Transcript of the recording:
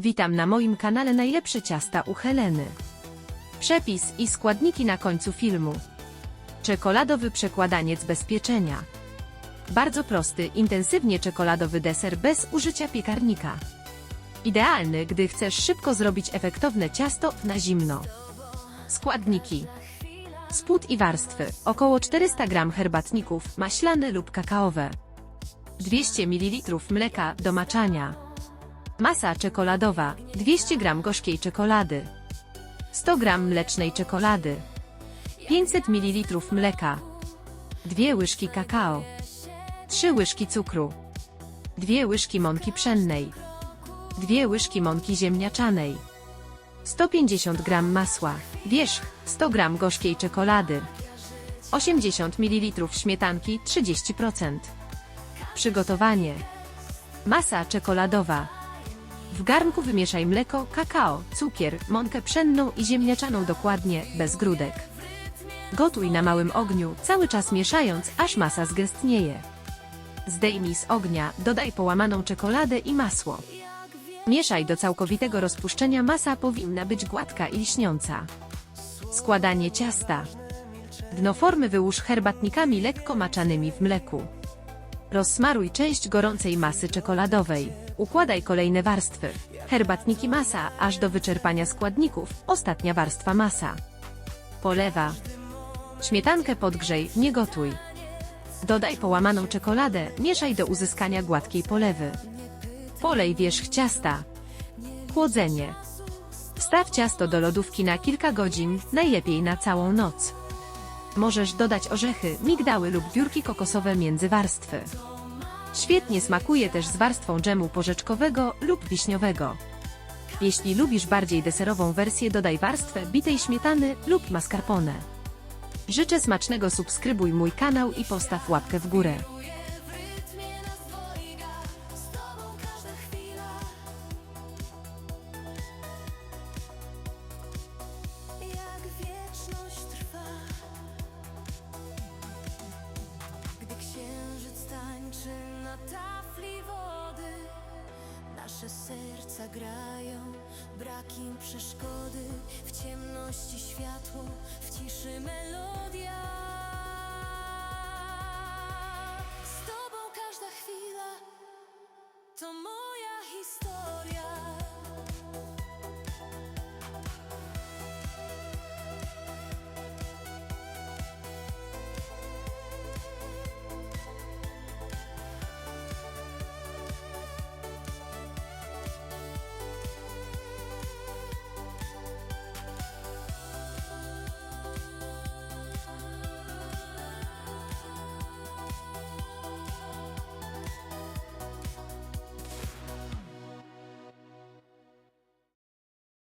Witam na moim kanale Najlepsze ciasta u Heleny. Przepis i składniki na końcu filmu. Czekoladowy przekładaniec bez pieczenia. Bardzo prosty, intensywnie czekoladowy deser bez użycia piekarnika. Idealny, gdy chcesz szybko zrobić efektowne ciasto na zimno. Składniki. Spód i warstwy. Około 400 g herbatników, maślane lub kakaowe. 200 ml mleka do maczania. Masa czekoladowa 200 g gorzkiej czekolady, 100 g mlecznej czekolady, 500 ml mleka, 2 łyżki kakao, 3 łyżki cukru, 2 łyżki mąki pszennej, 2 łyżki mąki ziemniaczanej, 150 g masła, wierzch 100 g gorzkiej czekolady, 80 ml śmietanki 30%. Przygotowanie. Masa czekoladowa. W garnku wymieszaj mleko, kakao, cukier, mąkę pszenną i ziemniaczaną dokładnie, bez grudek. Gotuj na małym ogniu, cały czas mieszając, aż masa zgęstnieje. Zdejmij z ognia, dodaj połamaną czekoladę i masło. Mieszaj do całkowitego rozpuszczenia, masa powinna być gładka i lśniąca. Składanie ciasta. Dno formy wyłóż herbatnikami lekko maczanymi w mleku. Rozsmaruj część gorącej masy czekoladowej. Układaj kolejne warstwy. Herbatniki masa, aż do wyczerpania składników. Ostatnia warstwa masa. Polewa. Śmietankę podgrzej, nie gotuj. Dodaj połamaną czekoladę, mieszaj do uzyskania gładkiej polewy. Polej wierzch ciasta. Chłodzenie. Wstaw ciasto do lodówki na kilka godzin, najlepiej na całą noc. Możesz dodać orzechy, migdały lub biurki kokosowe między warstwy. Świetnie smakuje też z warstwą dżemu porzeczkowego lub wiśniowego. Jeśli lubisz bardziej deserową wersję, dodaj warstwę bitej śmietany lub mascarpone. Życzę smacznego, subskrybuj mój kanał i postaw łapkę w górę. Nasze serca grają, brak im przeszkody. W ciemności światło, w ciszy melodia.